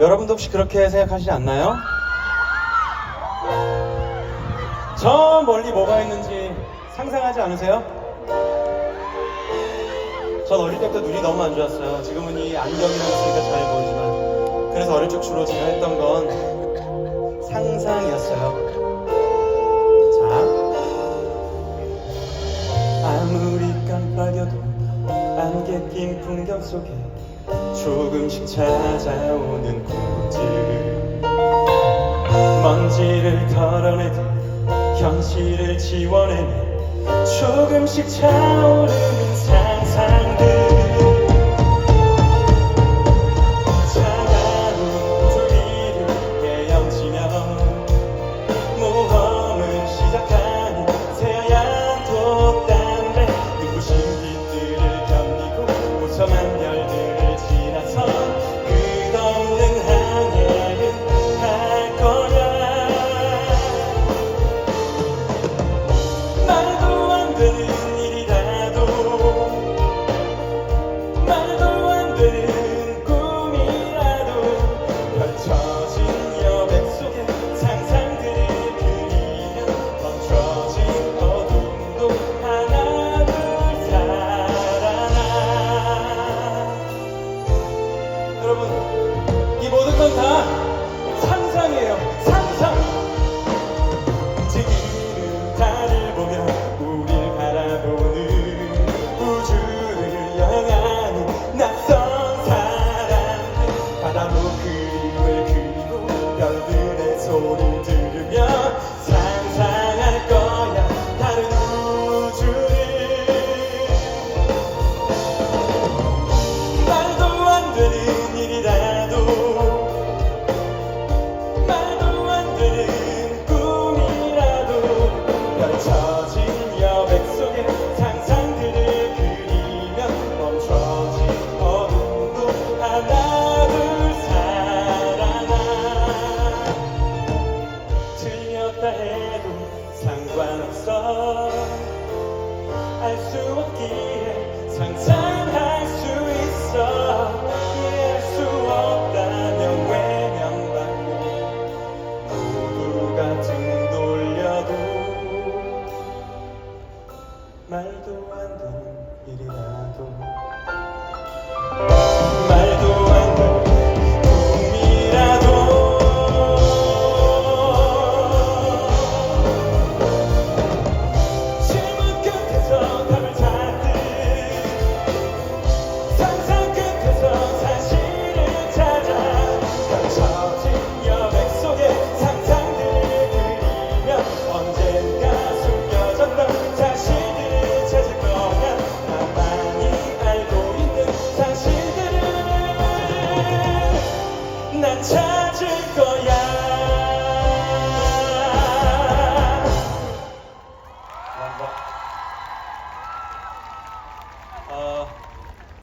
여러분도 혹시 그렇게 생각하시지 않나요? 저 멀리 뭐가 있는지 상상하지 않으세요? 전 어릴 때부터 눈이 너무 안 좋았어요. 지금은 이 안경이랑 있으니까 잘 보이지만. 그래서 어릴 적 주로 제가 했던 건 상상이었어요. 자. 아무리 깜빡여도 안개 낀 풍경 속에 조금씩 찾아오는 꿈들 먼지를 털어내듯 현실을 지워내는 조금씩 차오르는 상상들 소리를 들 Victoria.